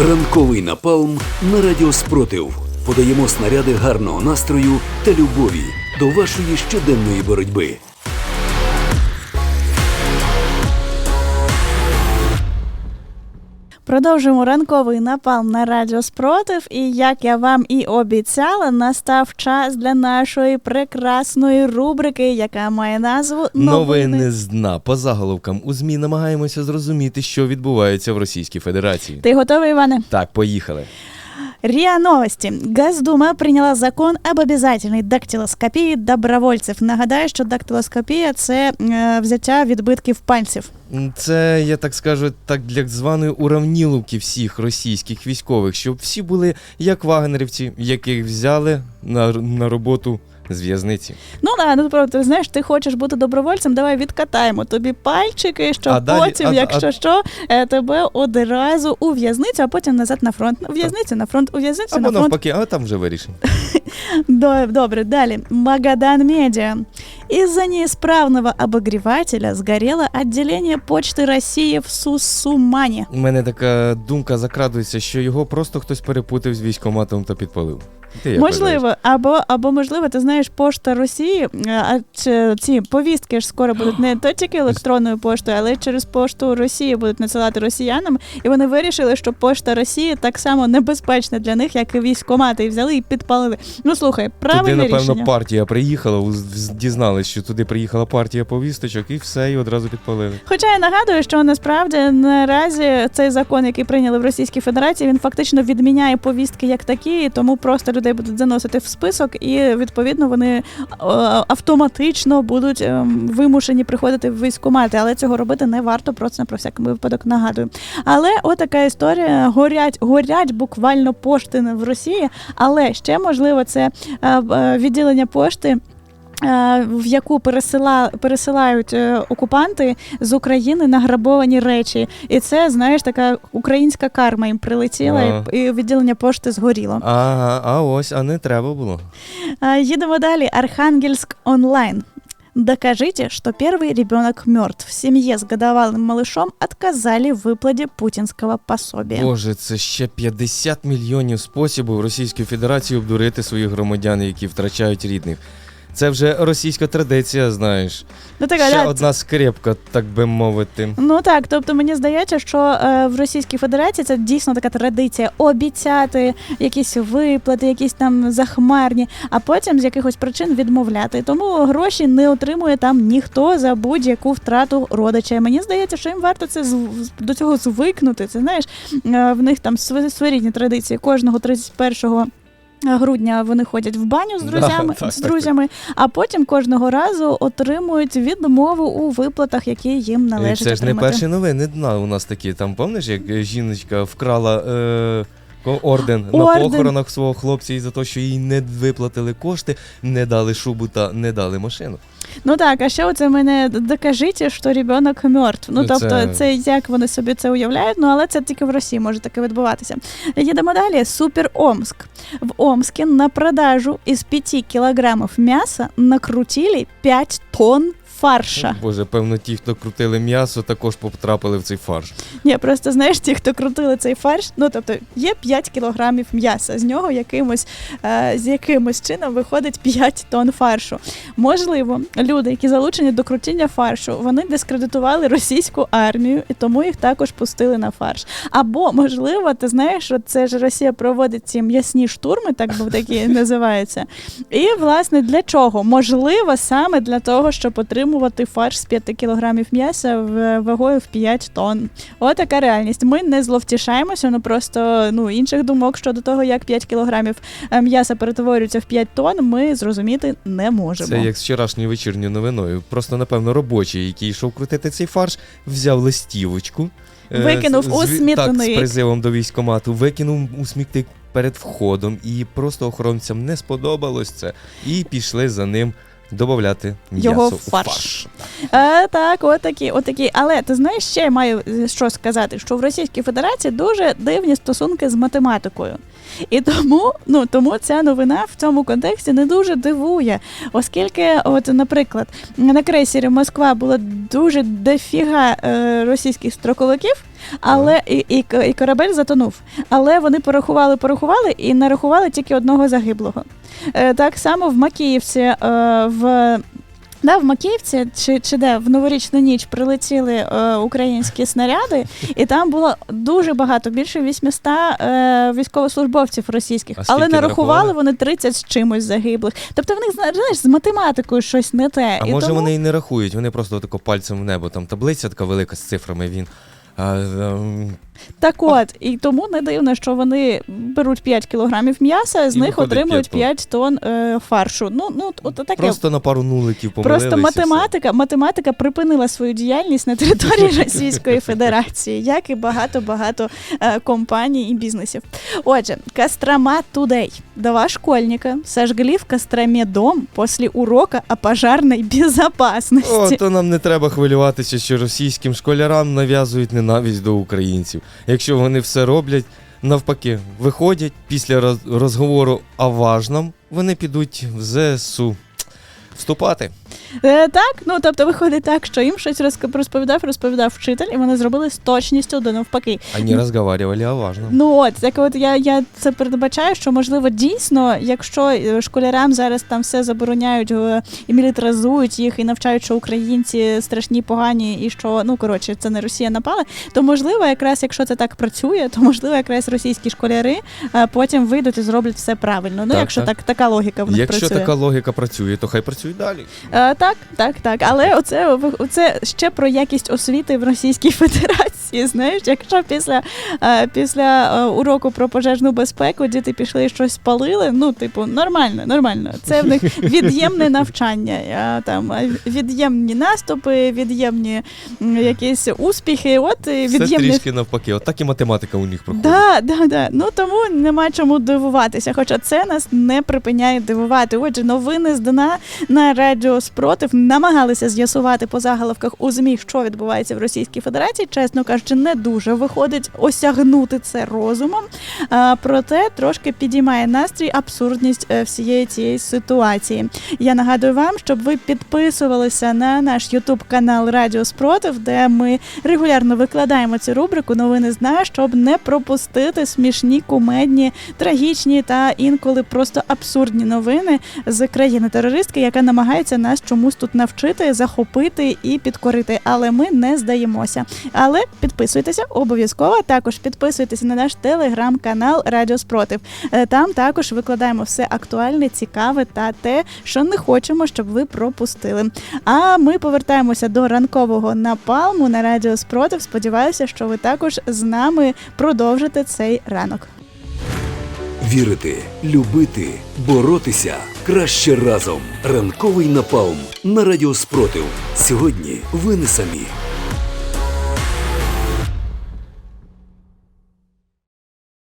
Ранковий напалм на радіо Спротив. Подаємо снаряди гарного настрою та любові до вашої щоденної боротьби. Продовжуємо ранковий напалм на радіо Спротив. І як я вам і обіцяла, настав час для нашої прекрасної рубрики, яка має назву Новини з дна. По заголовкам у ЗМІ намагаємося зрозуміти, що відбувається в Російській Федерації. Ти готовий, Іване? Так, поїхали. РИА Новости. Госдума прийняла закон об об'язательній дактилоскопії добровольців. Нагадаю, що дактилоскопія це е, взяття відбитків пальців. Це, я так скажу, так для званої уравніловки всіх російських військових, щоб всі були як вагнерівці, яких взяли на, на роботу з в'язниці. Ну да, ну правда, ти знаєш, ти хочеш бути добровольцем, давай відкатаємо тобі пальчики, щоб А далі- потім, а- якщо а- що, е, тебе одразу у в'язницю, а потім назад на фронт. У в'язницю, на фронт, у в'язницю, Або на фронт. навпаки, а там вже вирішимо. Добре, далі. Магадан Медиа. Из-за неисправного обогревателя сгорело отделение Почты России в Сусумане. У мене така думка закрадується, що його просто хтось перепутав з військоматом та підпалив. Ти? Можливо, або, або можливо, ти знаєш, пошта Росії, е, а чи ці повістки ж скоро будуть не то тільки електронною поштою, але й через пошту Росії будуть надсилати росіянам. І вони вирішили, що пошта Росії так само небезпечна для них, як і військомати, і взяли і підпалили. Ну слухай, Туди, правильне напевно, рішення. партія приїхала, дізналась, що туди приїхала партія повісточок, і все, і одразу підпалили. Хоча я нагадую, що насправді наразі цей закон, який прийняли в Російській Федерації, він фактично відміняє повістки як такі, тому просто людей будуть заносити в список, і відповідно вони е, автоматично будуть ем, вимушені приходити в військкомати. Але цього робити не варто, просто про всякий випадок нагадую. Але отака історія: горять, горять буквально пошти в Росії, але ще можливо це е, е, відділення пошти. е, В яку пересила, пересилають е, окупанти з України награбовані речі, і це знаєш така українська карма їм прилетіла, Ага. і, і відділення пошти згоріло. Ага, а ось, а не треба було. Е, Їдемо далі. Архангельск онлайн. Докажите, что первый ребенок мертв. Семье с годовалым малышом отказали в выплате путинского пособия. Боже, це ще 50 мільйонів способів Російської Федерації обдурити своїх громадян, які втрачають рідних. Це вже російська традиція, знаєш. Ну, так, Ще да, одна скрепка, так би мовити. Ну так, тобто мені здається, що е, в Російській Федерації це дійсно така традиція обіцяти якісь виплати, якісь там захмарні, а потім з якихось причин відмовляти. Тому гроші не отримує там ніхто за будь-яку втрату родича. Мені здається, що їм варто це до цього звикнути. Це знаєш, е, в них там св- своєрідні традиції. Кожного 31 Грудня вони ходять в баню з Да, друзями, так, з друзями, а потім кожного разу отримують відмову у виплатах, які їм належать. це ж не отримати. перші новини дна у нас такі. Там пам'ятаєш, як жіночка вкрала е, ко- орден, на похоронах свого хлопця і за те, що їй не виплатили кошти, не дали шубу та не дали машину. Ну так, а ще оце мене докажіть, що ребенок мертв. Ну Ну, тобто, це- це... як вони собі це уявляють, ну але це тільки в Росії може таке відбуватися. Їдемо далі. Супер Омск. В Омске на продажу із 5 кілограмів м'яса накрутили 5 тонн фарша. Боже, певно, ті, хто крутили м'ясо, також потрапили в цей фарш. Ні, просто знаєш, ті, хто крутили цей фарш, ну тобто є 5 кілограмів м'яса, з нього якимось, е, з якимось чином виходить 5 тонн фаршу. Можливо, люди, які залучені до крутіння фаршу, вони дискредитували російську армію і тому їх також пустили на фарш. Або, можливо, ти знаєш, що це ж Росія проводить ці м'ясні штурми, так би такі називаються. І власне для чого? Можливо, саме для того, щоб отримувати фарш з 5 кілограмів м'яса вагою в 5 тонн. Отака реальність. Ми не зловтішаємося, ну просто ну інших думок щодо того, як 5 кілограмів е, м'яса перетворюється в 5 тонн, ми зрозуміти не можемо. Це як з вчорашньою вечірньою новиною. Просто, напевно, робочий, який йшов крутити цей фарш, взяв листівочку. е, Викинув у смітник. Так, з призивом до військкомату, викинув у смітник перед входом, і просто охоронцям не сподобалось це. І пішли за ним додати м'ясо у фарш. Фарш. Е, так, отакі, отакі. Але ти знаєш, ще я маю е, що сказати, що в Російській Федерації дуже дивні стосунки з математикою. І тому, ну тому ця новина в цьому контексті не дуже дивує, оскільки, от, наприклад, на крейсері Москва було дуже дофіга е, російських строковиків. Але і, і, і корабель затонув. Але вони порахували, порахували і нарахували тільки одного загиблого. Е, так само в Макіївці е, в. Да, в Макіївці чи, чи де в новорічну ніч прилетіли е, українські снаряди, і там було дуже багато, більше 800 е, військовослужбовців російських, А але нарахували? вони 30 з чимось загиблих. Тобто в них знаєш з математикою щось не те. А і може тому... вони і не рахують, вони просто тако пальцем в небо. Там таблиця така велика з цифрами. Він. А, ем, Так от, і тому не дивно, що вони беруть 5 кілограмів м'яса, з І них виходить отримують 5 5 тонн е, фаршу. Ну, ну от таке. просто на пару нуликів помилилися. Просто і все. математика, математика припинила свою діяльність на території Російської Федерації, як і багато багато е, компаній і бізнесів. Отже, Кострома Today. Два школьника сожгли в Костроме дом після урока о пожарной безопасности. О, то нам не треба хвилюватися, що російським школярам нав'язують ненависть до українців. Якщо вони все роблять, навпаки, виходять після роз- розговору о важном, вони підуть в ЗСУ вступати. Е, так, ну тобто виходить так, що їм щось розповідав, розповідав вчитель, і вони зробили з точністю до навпаки. Вони розговорювали о важном. Ну от, так от я, я це передбачаю, що можливо дійсно, якщо е, школярам зараз там все забороняють е, і мілітаризують їх, і навчають, що українці страшні, погані, і що ну коротше, це не Росія напала, то можливо, якраз якщо це так працює, то можливо, якраз російські школяри е, потім вийдуть і зроблять все правильно. Ну, Так, якщо так. так, така логіка в них Якщо працює. така логіка працює, то хай працюють далі. Е, так, так, так. Але оце, оце ще про якість освіти в Російській Федерації. Знаєш, якщо після, е, після е, уроку про пожежну безпеку діти пішли і щось палили, ну, типу, нормально, нормально. Це в них від'ємне навчання. Там е, від'ємні наступи, від'ємні якісь успіхи. От і Все трішки навпаки. От так і математика у них проходить. Да, да, да. Ну тому нема чому дивуватися. Хоча це нас не припиняє дивувати. Отже, новини з дна на радіо спротив намагалися з'ясувати по заголовках у змі, що відбувається в Російській Федерації. Чесно кажучи, не дуже виходить осягнути це розумом. Проте трошки підіймає настрій абсурдність е, всієї цієї ситуації. Я нагадую вам, щоб ви підписувалися на наш Ютуб канал Радіо Спротив, де ми регулярно викладаємо цю рубрику Новини з дна, щоб не пропустити смішні, кумедні, трагічні та інколи просто абсурдні новини з країни терористки, яка намагається нас чомусь тут навчити, захопити і підкорити. Але ми не здаємося. Але підписуйтеся обов'язково. Також підписуйтеся на наш телеграм-канал Радіо Спротив. Е, Там також викладаємо все актуальне, цікаве та те, що не хочемо, щоб ви пропустили. А ми повертаємося до ранкового напалму на Радіо Спротив. Сподіваюся, що ви також з нами продовжите цей ранок. Вірити, любити, боротися краще разом. Ранковий напалм на радіо Спротив. Сьогодні ви не самі.